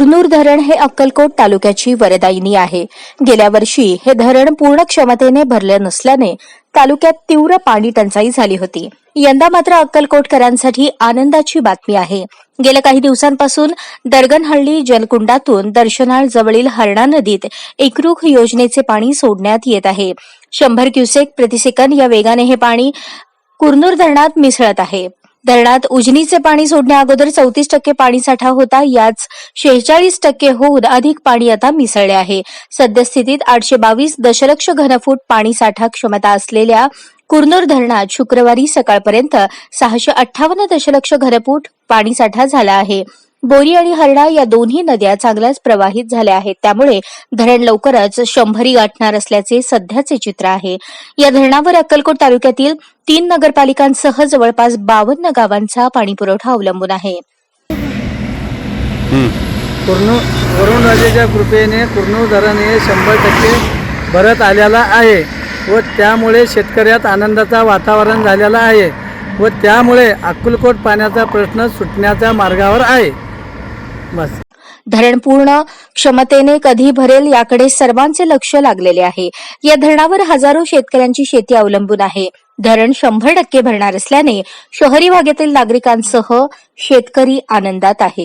कुरनूर धरण हे अक्कलकोट तालुक्याची वरदायिनी आहे. गेल्या वर्षी हे धरण पूर्ण क्षमतेने भरले नसल्याने तालुक्यात तीव्र पाणी टंचाई झाली होती. यंदा मात्र अक्कलकोटकरांसाठी आनंदाची बातमी आहे. गेल्या काही दिवसांपासून दर्गनहಳ್ಳಿ जलकुंडातून दर्शनाळ जवळील हरणा नदीत एकरूख योजनेचे पाणी सोडण्यात येत आहे. शंभर क्युसेक प्रतिसेकंद या वेगाने हे पाणी कुरनूर धरणात मिसळत आहे. धरणात उजनीचे पाणी सोडण्या अगोदर चौतीस टक्के पाणीसाठा होता. याच शेहेचाळीस टक्के होऊन अधिक पाणी आता मिसळले आहे. सद्यस्थितीत आठशे बावीस दशलक्ष घनफूट पाणीसाठा क्षमता असलेल्या कुरनूर धरणात शुक्रवारी सकाळपर्यंत सहाशे अठ्ठावन्न दशलक्ष घनफूट पाणीसाठा झाला आहे. बोरी आणि हरडा या दोन्ही नद्या चांगल्याच प्रवाहित झाल्या आहेत. त्यामुळे धरण लवकरच शंभरी गाठणार असल्याचे सध्याचे चित्र आहे. या धरणावर अक्कलकोट तालुक्यातील तीन नगरपालिकांसह जवळपास बावन्न गावांचा पाणीपुरवठा अवलंबून आहे. कुर्नू वरुण राजाच्या कृपेने कुर्नूर धरण हे शंभर टक्के भरत आलेला आहे व त्यामुळे शेतकऱ्यात आनंदाचा वातावरण झालेलं आहे व त्यामुळे अक्कलकोट पाण्याचा प्रश्न सुटण्याच्या मार्गावर आहे. बस. धरण पूर्ण क्षमतेने कधी भरेल याकडे सर्वांचे लक्ष लागलेले आहे. या धरणावर हजारो शेतकऱ्यांची शेती अवलंबून आहे. धरण शंभर टक्के भरणार असल्याने शहरी भागातील नागरिकांसह शेतकरी आनंदात आहे.